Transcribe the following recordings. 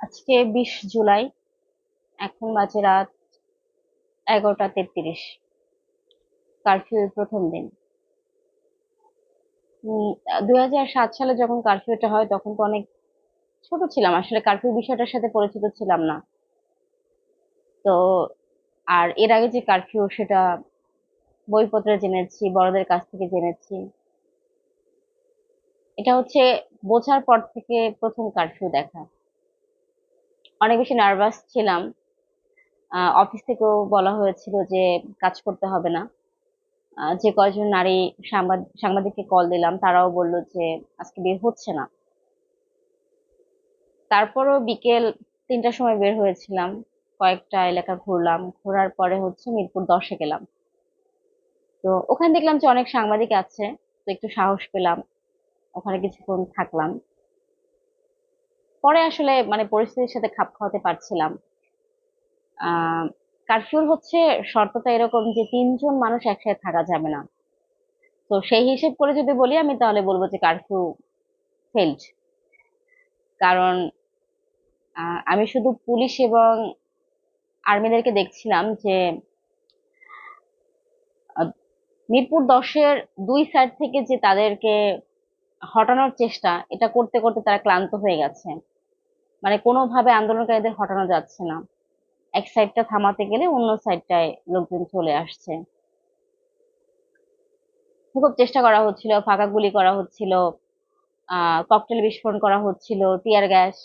আজকে বিশ জুলাই, এখন বাজে রাত এগারোটা তেত্রিশ। কারফিউ প্রথম দিন। দুই সাত সালে যখন কারফিউটা হয়, তখন তো অনেক ছোট ছিলাম। আসলে কারফিউ বিষয়টার সাথে পরিচিত ছিলাম না। তো, আর এর আগে যে কারফিউ সেটা বইপত্রে জেনেছি, বড়দের কাছ থেকে জেনেছি। এটা হচ্ছে বোঝার পর থেকে প্রথম কারফিউ দেখা। অনেক বেশি নার্ভাস ছিলাম। অফিস থেকেও বলা হয়েছিল যে কাজ করতে হবে না। যে কয়জন নারী সাংবাদিককে কল দিলাম, তারাও বলল যে আজকে বের হচ্ছে না। তারপরও বিকেল তিনটার সময় বের হয়েছিলাম, কয়েকটা এলাকা ঘুরলাম। ঘোরার পরে হচ্ছে মিরপুর দশে গেলাম। তো ওখানে দেখলাম যে অনেক সাংবাদিক আছে, তো একটু সাহস পেলাম। ওখানে কিছুক্ষণ থাকলাম। পরে আসলে মানে পরিস্থিতির সাথে খাপ খাওয়াতে পারছিলাম। কারফিউর হচ্ছে শর্তটা এরকম যে তিনজন মানুষ একসাথে থাকা যাবে না। তো সেই হিসেব করে যদি বলি, আমি তাহলে বলব যে কারফিউ ফেল্ড কারণ আমি শুধু পুলিশ এবং আর্মিদেরকে দেখছিলাম যে মিরপুর দশের দুই সাইড থেকে যে তাদেরকে হটানোর চেষ্টা, এটা করতে করতে তারা ক্লান্ত হয়ে গেছে। মানে কোনোভাবে আন্দোলনকারীদের হটানো যাচ্ছে না। এক সাইডটা থামাতে গেলে অন্য সাইডটায় লোকজন চলে আসছে। খুব চেষ্টা করা হচ্ছিল, ফাঁকা গুলি করা হচ্ছিল ককটেল বিস্ফোরণ করা হচ্ছিল টিয়ার গ্যাস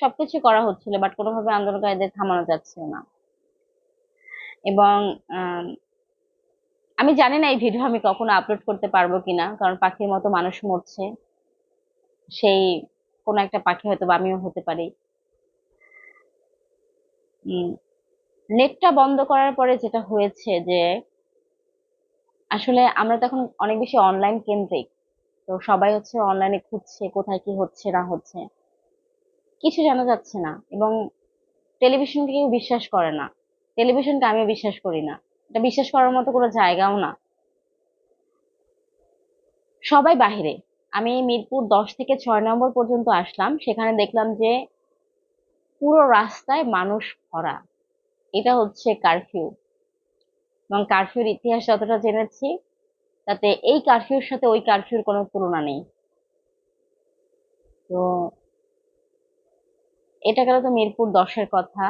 সবকিছু করা হচ্ছিল বাট কোনোভাবে আন্দোলনকারীদের থামানো যাচ্ছে না। এবং, আমি জানি না এই ভিডিও আমি কখনো আপলোড করতে পারব কিনা, কারণ পাখির মতো মানুষ মরছে। সেই কোনো একটা পাখি হয়তো বা আমিও হতে পারি। নেটটা বন্ধ করার পরে যেটা হয়েছে যে, আসলে আমরা তখন অনেক বেশি অনলাইন কেন্দ্রিক। তো সবাই হচ্ছে অনলাইনে খুঁজছে কোথায় কি হচ্ছে, না হচ্ছে। কিছু জানা যাচ্ছে না এবং টেলিভিশনকে কেউ বিশ্বাস করে না। টেলিভিশনকে আমিও বিশ্বাস করি না। এটা বিশ্বাস করার মতো কোনো জায়গাও না। সবাই বাহিরে। আমি মিরপুর দশ থেকে ছয় নম্বর পর্যন্ত আসলাম। সেখানে দেখলাম যে পুরো রাস্তায় মানুষ ভরা। এটা হচ্ছে কারফিউ এবং কারফিউর ইতিহাস যতটা জেনেছি, তাতে এই কারফিউর সাথে ওই কারফিউর কোনো তুলনা নেই। তো এটা গেল তো মিরপুর দশের কথা।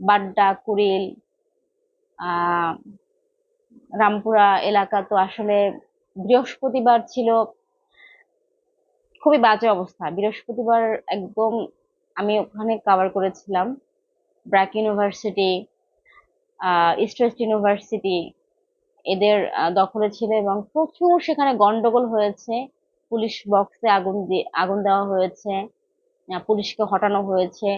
বাড্ডা, কুড়িল রামপুরা এলাকা তো আসলে বৃহস্পতিবার ছিল খুবই বাজে অবস্থা। বৃহস্পতিবার একদম আমি ওখানে কাভার করেছিলাম। ব্র্যাক ইউনিভার্সিটি ইস্ট ইউনিভার্সিটি এদের দখলে ছিল এবং প্রচুর সেখানে গন্ডগোল হয়েছে। পুলিশ বক্সে আগুন দিয়ে আগুন দেওয়া হয়েছে। পুলিশকে হটানো হয়েছে।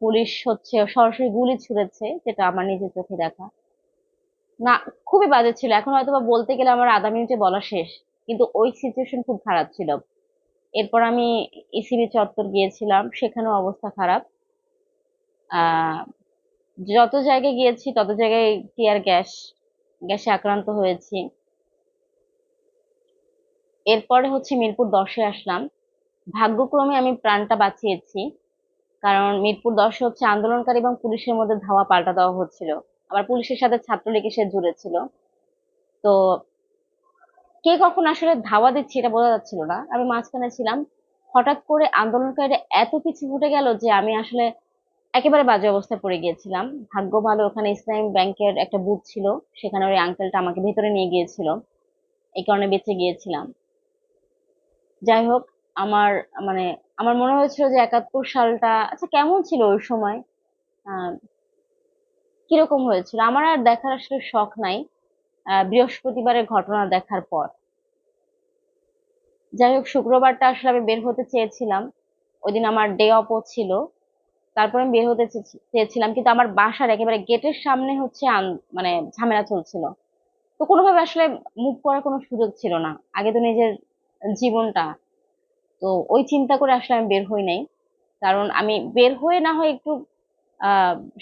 পুলিশ হচ্ছে সরাসরি গুলি ছুড়েছে, যেটা আমার নিজের চোখে দেখা। না, খুবই বাজে ছিল। এখন হয়তো বা বলতে গেলে আমার আধা মিনিটে বলা শেষ। কিন্তু ওই সিচুয়েশন খুব খারাপ ছিল। এরপর আমি ইসিবি চত্বর গিয়েছিলাম। সেখানেও অবস্থা খারাপ। যত জায়গায় গিয়েছি, তত জায়গায় টিয়ার গ্যাস, গ্যাসে আক্রান্ত হয়েছি। এরপরে হচ্ছে মিরপুর দশে আসলাম। ভাগ্যক্রমে আমি প্রাণটা বাঁচিয়েছি। কারণ মিরপুর দশে হচ্ছে আন্দোলনকারী এবং পুলিশের মধ্যে ধাওয়া পাল্টা দেওয়া হচ্ছিল। আবার পুলিশের সাথে ছাত্রলীগ এসে জুড়েছিল। তো কে কখন আসলে ধাওয়া দিচ্ছে এটা বোঝা যাচ্ছিল না। আমি মাঝখানে ছিলাম। হঠাৎ করে আন্দোলনকারীরা এত পিছু ফুটে গেল যে আমি আসলে একেবারে বাজে অবস্থায় পড়ে গিয়েছিলাম। ভাগ্য ভালো, ওখানে ইসলাম ব্যাংকের একটা বুথ ছিল। সেখানে ওই আঙ্কেলটা আমাকে ভেতরে নিয়ে গিয়েছিল। এই কারণে বেঁচে গিয়েছিলাম। যাই হোক, আমার মানে আমার মনে হয়েছিল যে একাত্তর সালটা আচ্ছা কেমন ছিল ওই সময়? কীরকম হয়েছিল? আমার আর দেখার আসলে শখ নাই। বৃহস্পতিবারের ঘটনা দেখার পর। যাই হোক, শুক্রবারটা আসলে আমি বের হতে চেয়েছিলাম। ওই দিন আমার ডে অফও ছিল। তারপরে আমি বের হতে চেয়েছিলাম। কিন্তু আমার বাসার একেবারে গেটের সামনে হচ্ছে মানে ঝামেলা চলছিল। তো কোনোভাবে আসলে মুভ করার কোনো সুযোগ ছিল না। আগে তো নিজের জীবনটা। তো ওই চিন্তা করে আসলে আমি বের হই নাই। কারণ আমি বের হয়ে না হয় একটু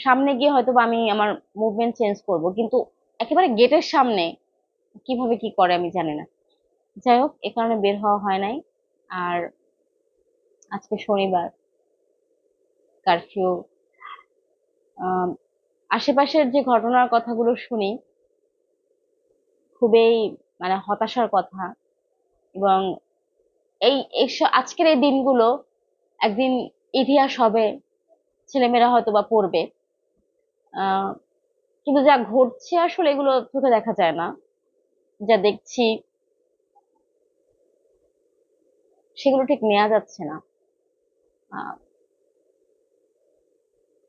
সামনে গিয়ে হয়তো আমি আমার মুভমেন্ট চেঞ্জ করব। কিন্তু একেবারে গেটের সামনে কীভাবে কি করে আমি জানি না। যাই হোক, এ কারণে বের হওয়া হয় নাই। আর আজকে শনিবার কারফিউ আশেপাশের যে ঘটনার কথাগুলো শুনি, খুবই মানে হতাশার কথা। এবং এই আজকের এই দিনগুলো একদিন ইতিহাস হবে ছেলেমেয়েরা হয়তো বা পড়বে। আহ, কিন্তু যা ঘটছে আসলে এগুলো চোখে দেখা যায় না। যা দেখছি সেগুলো ঠিক নেওয়া যাচ্ছে না। আহ,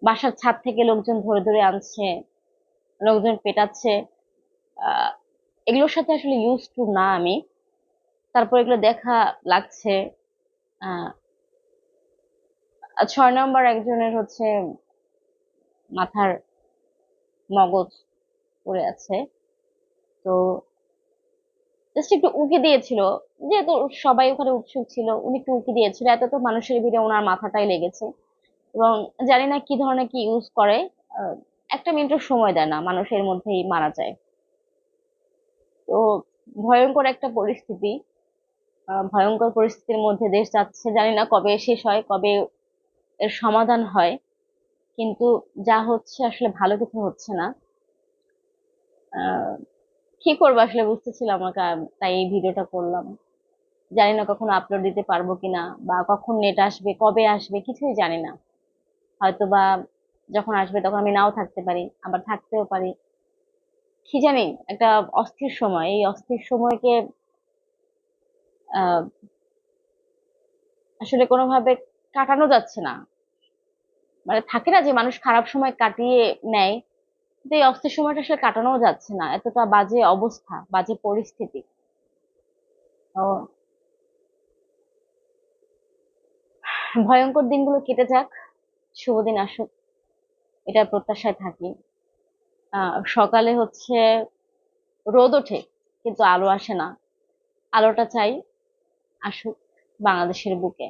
বাসার ছাদ থেকে লোকজন ধরে ধরে আনছে লোকজন পেটাচ্ছে। আহ, এগুলোর সাথে আসলে ইউজ টু না আমি। তারপর এগুলো দেখা লাগছে। আহ, ছয় নম্বর একজনের হচ্ছে মাথার মগজ পড়ে আছে। তো জাস্ট একটু উকি দিয়েছিল। যেহেতু সবাই ওখানে উৎসুক ছিল উনি একটু উঁকি দিয়েছিল। এত তো মানুষের ভিড়ে ওনার মাথাটাই লেগেছে। এবং জানি না কি ধরনের কি ইউজ করে। একটা মিনিটও সময় দেয় না মানুষের মধ্যেই মারা যায়। তো ভয়ঙ্কর একটা পরিস্থিতি। ভয়ঙ্কর পরিস্থিতির মধ্যে দেশ যাচ্ছে। জানি না কবে শেষ হয় কবে এর সমাধান হয়। কিন্তু যা হচ্ছে আসলে ভালো কিছু হচ্ছে না। কি করব আসলে বুঝতেছিলাম না, কা- তাই এই ভিডিওটা করলাম। জানি না কখন আপলোড দিতে পারব কিনা বা কখন নেট আসবে, কবে আসবে, কিছুই জানি না। হয়তো বা যখন আসবে তখন আমি নাও থাকতে পারি, আবার থাকতেও পারি। কি জানি, একটা অস্থির সময়, এই অস্থির সময়কে আসলে কোনোভাবে কাটানো যাচ্ছে না। মানে থাকে না যে মানুষ খারাপ সময় কাটিয়ে নেয় কিন্তু এই অস্থির সময়টা আসলে কাটানোও যাচ্ছে না। এতটা বাজে অবস্থা, বাজে পরিস্থিতি। ভয়ঙ্কর দিনগুলো কেটে যাক। শুভ দিন আসুক। এটার প্রত্যাশায় থাকি। সকালে হচ্ছে রোদ ওঠে, কিন্তু আলো আসে না। আলোটা চাই আসুক বাংলাদেশের বুকে।